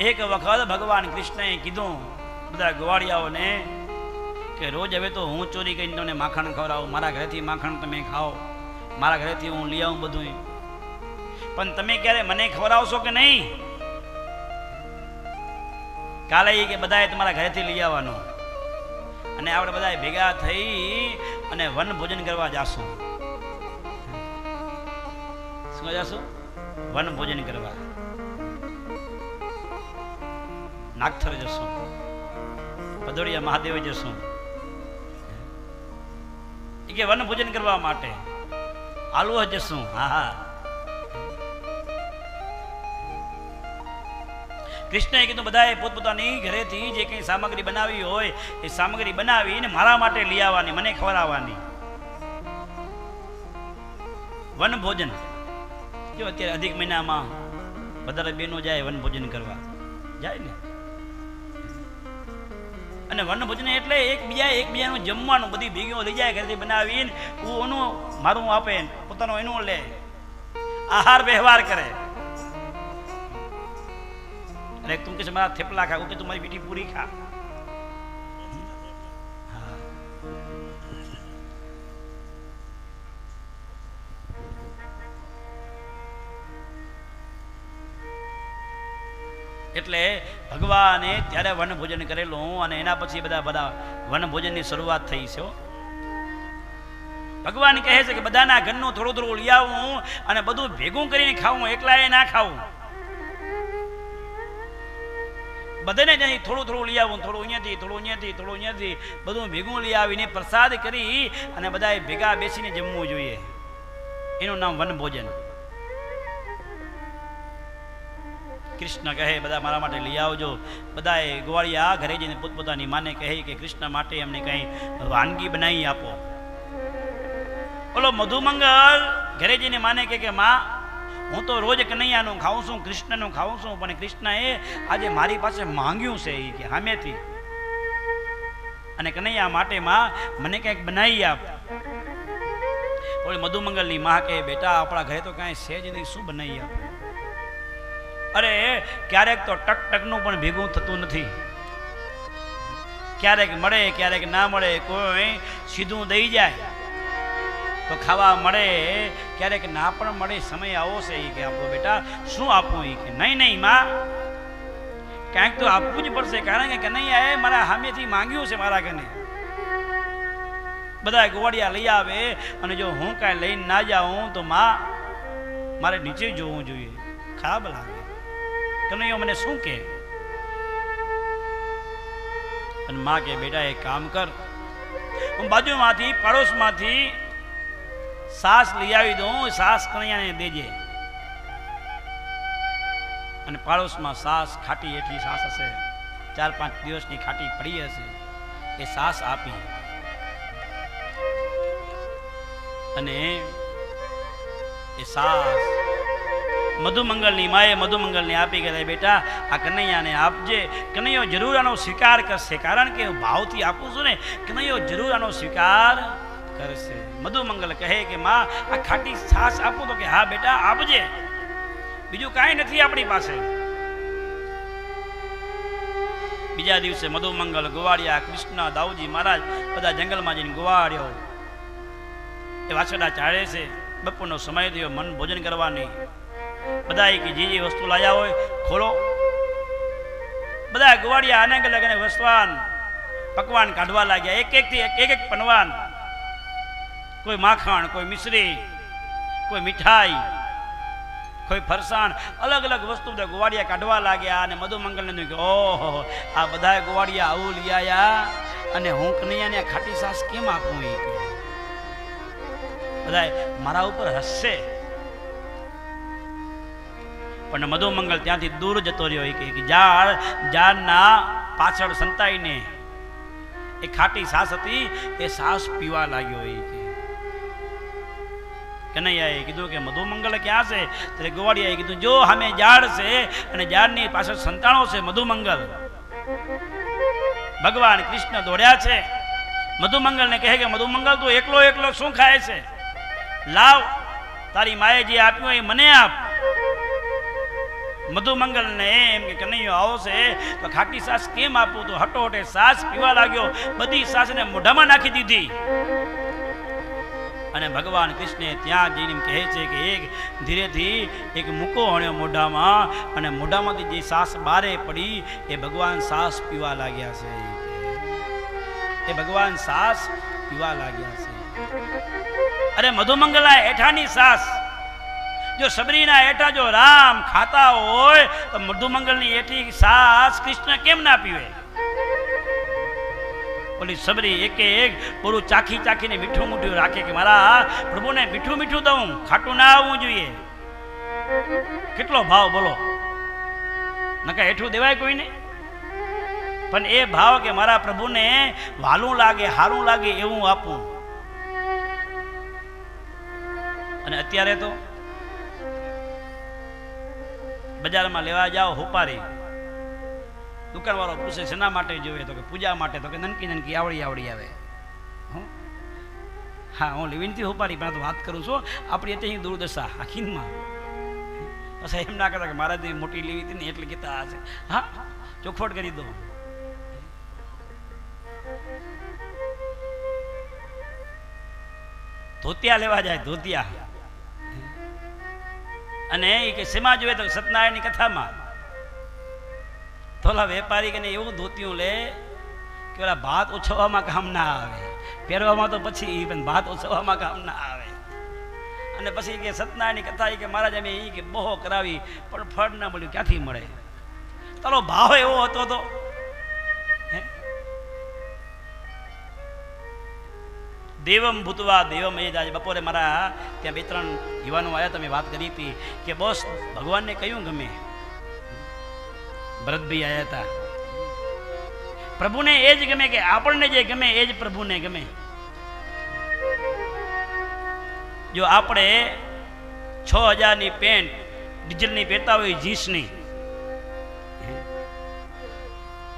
એક વખત ભગવાન કૃષ્ણએ કીધું, બધા ગોવાળિયાઓને કે રોજ હવે તો હું ચોરી કરીને તમને માખણ ખવડાવું, મારા ઘરેથી માખણ તમે ખાઓ, મારા ઘરેથી હું લઈ આવું બધું પણ તમે ક્યારે મને ખવડાવશો કે નહીં? કાલે એ કે બધાએ તમારા ઘરેથી લઈ આવવાનું. અને આપણે બધા ભેગા થઈ અને વન ભોજન કરવા જાશું. શું જાશું? વન ભોજન કરવા. નાગથર જશું. ભદોડિયા મહાદેવ જશું. એ કે વન ભોજન કરવા માટે. આલુવા જશું. હા હા. કૃષ્ણએ કીધું, બધાએ પોતપોતાની ઘરેથી જે કંઈ સામગ્રી બનાવી હોય, એ સામગ્રી બનાવીને મારા માટે લઈ આવવાની, મને ખવડાવવાની. વન ભોજન. જો અત્યારે અધિક મહિનામાં બધા બહેનો જાય વન ભોજન કરવા. જાય ને? અને વન ભોજન એટલે એકબીજા એકબીજાનું જમવાનું બધી ભેગીઓ લઈ જાય ઘરેથી બનાવીને હું મારું આપે પોતાનો એનું લે. આહાર વ્યવહાર કરે. અને તું કે મારા થેપલા ખા. કે, તું મારી બીટી પૂરી ખા. એટલે ભગવાને ત્યારે વનભોજન કરેલું અને એના પછી બધા બધા વન ભોજનની શરૂઆત થઈ છે ભગવાન કહે છે કે બધાના ઘરનું થોડું થોડું લઈ આવું અને બધું ભેગું કરીને ખાવું એકલા ના ખાવું. બધાને જ્યાંથી થોડું થોડું લઈ આવું થોડું અહીંયાથી થોડું અહીંયાથી થોડું અહીંયાથી, બધું ભેગું લઈ આવીને પ્રસાદ કરી અને બધાએ ભેગા બેસીને જમવું જોઈએ. એનું નામ વન કૃષ્ણ કહે, બધા મારા માટે લઈ આવજો. બધાએ ગોવાળિયા ઘરે જઈને પોતપોતાની માને કહે કે, કૃષ્ણ માટે એમને કંઈ વાનગી બનાવી આપો. ઓલો મધુમંગલ ઘરે જઈને માને કે માં, હું તો રોજ કનૈયાનું ખાઉં છું, કૃષ્ણનું ખાઉં છું, પણ કૃષ્ણએ આજે મારી પાસે માંગ્યું છે એ કે સામેથી અને કનૈયા માટે માં, મને કંઈક બનાવી આપ. ઓલી મધુમંગલની માં કહે, બેટા, આપણા ઘરે તો કાંઈ છે જ નહીં, શું બનાવી આપ? અરે, ક્યારેક તો ટક ટકનું પણ ભેગું થતું નથી. ક્યારેક મળે, ક્યારેક ના મળે, કોઈ સીધું દઈ જાય. તો ખાવા મળે, ક્યારેક ના પણ મળે, સમય આવો છે એ કે આપણો બેટા, શું આપવું એ કે? નહીં નહીં, માં. ક્યાંક તો આપવું જ પડશે, કારણ કે નહીં એ મારા સામેથી માંગ્યું છે મારા ઘરે. બધા ગોવાડિયા લઈ આવે અને જો હું કાંઈ લઈને ના જાઉં તો માં મારે નીચે જોવું જોઈએ. ખરાબ લાગે કનૈયો મને શું કે અને માં કે બેટા, એક કામ કર. હું બાજુમાંથી, પડોશમાંથી સાસ લઈ આવી દઉં. સાસ કનૈયાને દેજે. અને પાડોશમાં સાસ ખાટી એટલી સાસ હશે, ચાર પાંચ દિવસની ખાટી પડી હશે, એ સાસ આપી. અને એ સાસ મધુમંગલની માએ મધુમંગલને આપી ગયા બેટા, આ કનૈયાને આપજે. કનૈયો જરૂર આનો સ્વીકાર કરશે. કારણ કે ભાવથી આપું છું ને, કનૈયો જરૂર આનો સ્વીકાર કરશે. મધુમંગલ કહે કે, માં, આ ખાટી છાશ આપું તો કે, હા, બેટા, આપજે. બીજું કાંઈ નથી આપણી પાસે. બીજા દિવસે મધુમંગલ ગોવાળિયા કૃષ્ણ દાઉજી મહારાજ બધા જંગલમાં જઈને ગોવાળ્યો. એ વાછડા ચાળે છે. બપોરનો સમય થયો, મન ભોજન કરવાની. બધા કે જે જે વસ્તુ લાયા હોય, ખોલો. બધા ગોવાળિયા અનેક અલગ અનેક વસવાન, પકવાન કાઢવા લાગ્યા. એક એક થી એક એક પનવાન. કોઈ માખણ, કોઈ મિશ્રી, કોઈ મીઠાઈ, કોઈ ફરસાણ, અલગ અલગ વસ્તુ બધા ગોવાળિયા કાઢવા લાગ્યા અને મધુમંગલને કે ઓહો, આ બધા ગોવાડિયા આવું લઈ આયા અને હું કનૈયાને ખાટી સાસ કેમ આપું? એ બધા મારા ઉપર હસશે. પણ મધુમંગલ ત્યાંથી દૂર જતો રહ્યો. એ કે ઝાડ ઝાડના પાછળ સંતાઈને. એ ખાટી સાસ હતી, એ સાસ પીવા લાગ્યો. એ કે કનૈયાએ કીધું કે, મધુમંગલ ક્યાં છે? ત્યારે ગોવાડિયાએ કીધું, જો અમે ઝાડ છે અને ઝાડની પાછળ સંતાણો છે, મધુમંગલ. ભગવાન કૃષ્ણ દોડ્યા છે. મધુમંગલને કહે કે, મધુમંગલ, તું એકલો એકલો શું ખાય છે? લાવ, તારી માએ જે આપ્યું એ મને આપ. મધુમંગલને એમ કે કનૈયો આવશે, તો ખાટી સાસ કેમ આપું? તો હટોહટે સાસ પીવા લાગ્યો. બધી સાસને મોઢામાં નાખી દીધી. અને ભગવાન કૃષ્ણે ત્યાં જઈને કહે છે કે એક ધીરેથી એક મૂકો હણ્યો મોઢામાં, અને મોઢામાંથી જે સાસ બારે પડી, એ ભગવાન સાસ પીવા લાગ્યા છે. એ ભગવાન સાસ પીવા લાગ્યા છે. અરે મધુમંગલા એઠાની સાસ. જો સબરીના એટા જો રામ ખાતા હોય, તો મધુમંગલની એટી સાસ કૃષ્ણ કેમ ના પીવે? ઓલી સબરી એક એક પૂરું ચાખી ચાખીને મીઠું મીઠું રાખે કે મારા પ્રભુને મીઠું મીઠું દઉં, ખાટું ના આવવું જોઈએ. કેટલો ભાવ બોલો. નકા હેઠું દેવાય કોઈને? પણ એ ભાવ કે, મારા પ્રભુને વાલું લાગે, હારું લાગે એવું આપું. અને અત્યારે તો બજારમાં લેવા જાઓ, હોપારી. દુકાનવાળો પૂછે શેના માટે જોઈએ તો કે, પૂજા માટે. તો કે, નનકી નનકી, આવડી આવડી આવે. હા? હું લીવિનથી હોપારી, પણ વાત કરું છું આપણી અત્યારે દુર્દશા આખીનમાં પછી એમ ના કરતા કે, મારા મોટી લેવી હતી ને, એટલે કહેતા હશે હા? ચોખવટ કરી દો. ધોતિયા લેવા જાય, ધોતિયા. અને એ કે શેમાં જોઈએ તો સત્યનારાયણની કથામાં થોડા વેપારી કે એવું ધોતિયું લે કે ઓલા ભાત ઉછવવામાં કામ ના આવે. પહેરવામાં તો પછી પણ ભાત ઉછવવામાં કામ ના આવે. અને પછી કે સત્યનારાયણની કથા એ કે મહારાજ અમે એ કે બહો કરાવી, પણ ફળ ના મળ્યું, ક્યાંથી મળે? તારો ભાવ એવો હતો તો દેવમ ભૂતવા દેવમ એ જ આજે બપોરે મારા ત્યાં બે ત્રણ યુવાનો આવ્યા તમે વાત કરી હતી કે બોસ, ભગવાનને કયું ગમે? ભરતભાઈ આવ્યા હતા. પ્રભુને એ જ ગમે કે આપણને જે ગમે એ જ પ્રભુને ગમે? જો આપણે છ હજારની પેન્ટ, ડીઝલની પહેરતા હોય, જીન્સની.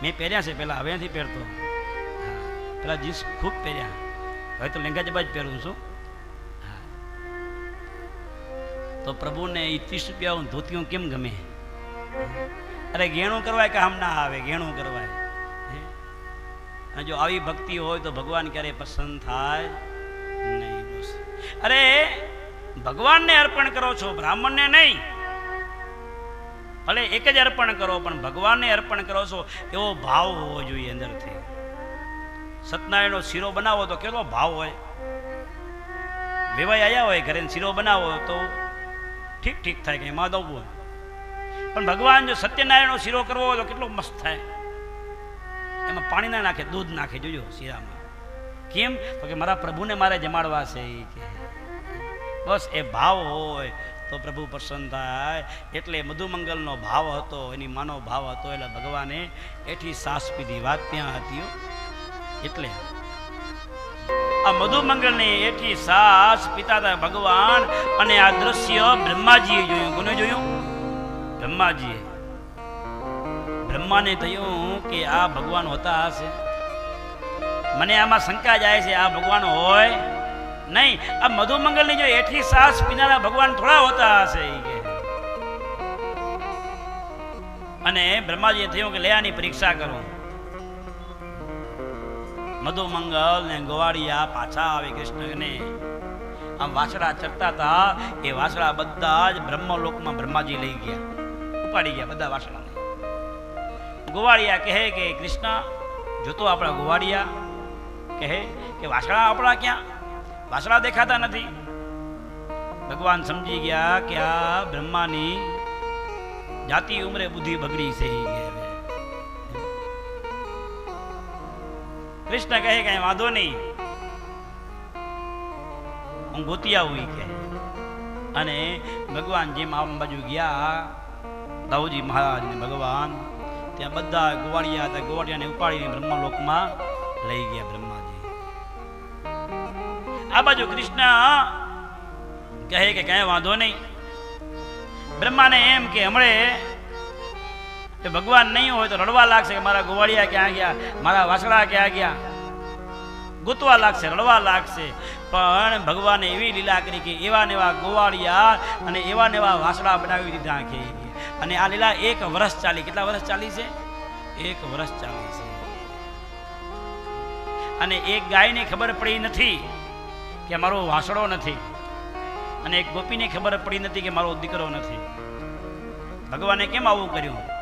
મેં પહેર્યા છે પહેલાં હવેથી પહેરતો. પેલા જીન્સ ખૂબ પહેર્યા. હવે તો લેંગા જબા જ પહેરું છું. હા. તો પ્રભુને એ ત્રીસ રૂપિયા ધોતીઓ કેમ ગમે? અરે ઘેણું કરવાય કામ ના આવે, ઘેણું કરવાય. હે? અને જો આવી ભક્તિ હોય તો ભગવાન ક્યારે પસંદ થાય નહીં અરે, ભગવાનને અર્પણ કરો છો, બ્રાહ્મણને નહીં. ભલે એક જ અર્પણ કરો, પણ ભગવાનને અર્પણ કરો છો, એવો ભાવ હોવો જોઈએ અંદરથી. સત્યનારાયણનો શીરો બનાવો તો કેટલો ભાવ હોય? વેવાઈ આવ્યા હોય ઘરે શીરો બનાવો તો ઠીક ઠીક થાય કે એમાં દઉં હોય. પણ ભગવાન જો સત્યનારાયણનો શીરો કરવો હોય તો કેટલો મસ્ત થાય. એમાં પાણી ના નાખે, દૂધ નાખે, જોજો શીરામાં. કેમ? તો કે મારા પ્રભુને મારે જમાડવા છે એ કે, બસ એ ભાવ હોય તો પ્રભુ પ્રસન્ન થાય. એટલે મધુમંગલનો ભાવ હતો, એની માનો ભાવ હતો, એટલે ભગવાને એઠી સાસ પીધી વાત ત્યાં હતી. એટલે. આ મધુમંગળની એઠી સાસ પીતા હતા ભગવાન અને આ દ્રશ્ય બ્રહ્માજીએ જોયું. કોને જોયું? બ્રહ્માજીએ. બ્રહ્માને થયું કે આ ભગવાન હોતા હશે. મને આમાં શંકા જાય છે, આ ભગવાન હોય નહીં. આ મધુમંગલની જો એઠી સાસ પીનારા ભગવાન થોડા હોતા હશે અને બ્રહ્માજીએ થયું કે લે આની પરીક્ષા કરો. મધુમંગલ ને ગોવાળિયા પાછા આવે કૃષ્ણને. આમ વાછડા ચરતા હતા, એ વાછડા બધા જ બ્રહ્મલોકમાં બ્રહ્માજી લઈ ગયા. ઉપાડી ગયા બધા વાછડાને. ગોવાળિયા કહે કે, કૃષ્ણ જોતો આપણા ગોવાળિયા. કહે કે, વાછડા આપણા ક્યાં? વાછડા દેખાતા નથી. ભગવાન સમજી ગયા કે આ બ્રહ્માની જાતિ ઉમરે બુદ્ધિ બગડી છે. કૃષ્ણ કહે કઈ વાંધો નહીં. હું ગોતિયા આવું કે. અને જેમ આમ બાજુ ગયા દાઉજી મહારાજ ને ભગવાન, ત્યાં બધા ગોવાળિયા હતા, ગોવાળિયાને ઉપાડીને બ્રહ્મલોકમાં લઈ ગયા બ્રહ્માજી. આ બાજુ કૃષ્ણ કહે કે કઈ વાંધો નહીં. બ્રહ્માને એમ કે, હમણે એ ભગવાન નહીં હોય તો રડવા લાગશે કે મારા ગોવાળિયા ક્યાં ગયા, મારા વાસળા ક્યાં ગયા? ગોતવા લાગશે, રડવા લાગશે. પણ ભગવાને એવી લીલા કરી કે એવા નેવા ગોવાળિયા અને એવા નેવા વાસળા બનાવી દીધા કે અને આ લીલા એક વર્ષ ચાલી. કેટલા વર્ષ ચાલી છે? એક વર્ષ ચાલી છે. અને એક ગાયને ખબર પડી નથી કે મારો વાસળો નથી. અને એક ગોપીને ખબર પડી નથી કે મારો દીકરો નથી. ભગવાને કેમ આવું કર્યું?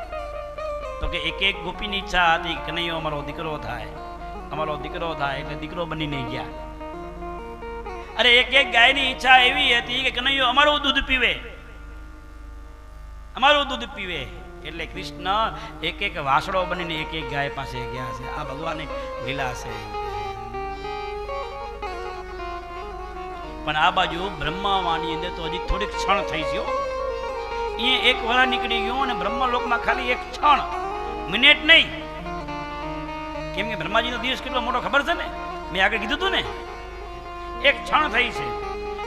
તો કે એક એક ગોપીની ઈચ્છા હતી કે નહીં અમારો દીકરો થાય. અમારો દીકરો થાય એટલે દીકરો બનીને ગયા. અરે એક એક ગાયની ઈચ્છા એવી હતી કે કનૈયો અમારું દૂધ પીવે. અમારું દૂધ પીવે. એટલે કૃષ્ણ એક એક વાસડો બનીને એક એક ગાય પાસે ગયા છે. આ ભગવાનની લીલા છે. પણ આ બાજુ બ્રહ્માવાની અંદર તો હજી થોડીક ક્ષણ થઈ ગયો. અહીંયા એક વરા નીકળી ગયો અને બ્રહ્મલોકમાં ખાલી એક ક્ષણ મિનિટ નહીં. કેમ કે બ્રહ્માજીનો દિવસ કેટલો મોટો ખબર છે ને? મેં આગળ કીધું હતું ને? એક ક્ષણ થઈ છે.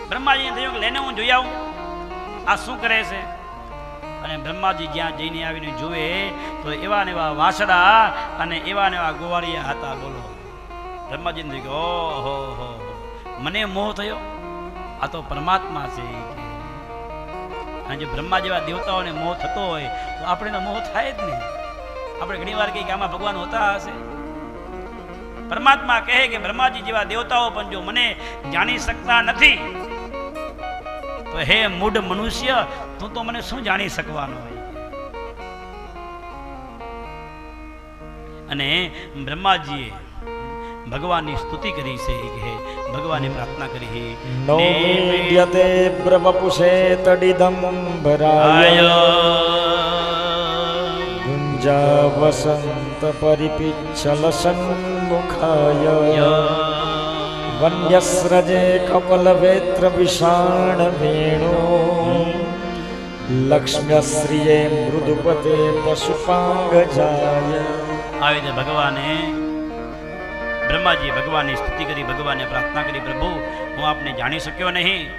બ્રહ્માજીને થયું કે લઈને હું જોઈ આવું? આ શું કરે છે? અને બ્રહ્માજી જ્યાં જઈને આવીને જુએ, તો એવા ને એવા વાસડા અને એવા ને એવા ગોવાળિયા હતા, બોલો. બ્રહ્માજીને થયું કે, ઓહો, હો મને મોહ થયો? આ તો પરમાત્મા છે અને જો બ્રહ્મા જેવા દેવતાઓને મોહ થતો હોય, તો આપણે મોહ થાય જ ને. આપણે ઘણી વાર કહીએ કે આમાં ભગવાન હોતા હશે. પરમાત્મા કહે કે બ્રહ્માજી જેવા દેવતાઓ પણ જો મને જાણી શકતા નથી તો હે મૂઢ મનુષ્ય તું તો મને શું જાણી શકવાનો હોય? અને બ્રહ્માજીએ ભગવાનની સ્તુતિ કરી છે કે ભગવાને પ્રાર્થના કરી નો મીડ્યતે બ્રવપુષે તડિદમ ભરાય. ગુંજા વસંત પરિપિચ્છલ સન્મુખાય વન્યસ્રજે કમલ વેત્ર વિષાણ વેણુ લક્ષ્મ્યશ્રિયે મૃદુપતે પશુપાંગ જાય આવી રીતે ભગવાને બ્રહ્માજી ભગવાનની સ્તુતિ કરી ભગવાનને પ્રાર્થના કરી પ્રભુ હું આપને જાણી શક્યો નહીં.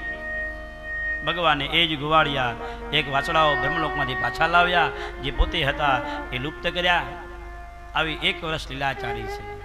ભગવાને એ જ ગુવાડિયા એક વાછડાઓ બ્રહ્મલોકમાંથી પાછા લાવ્યા. જે પોતે હતા એ લુપ્ત કર્યા. આવી એક વર્ષ લીલા ચાલી છે.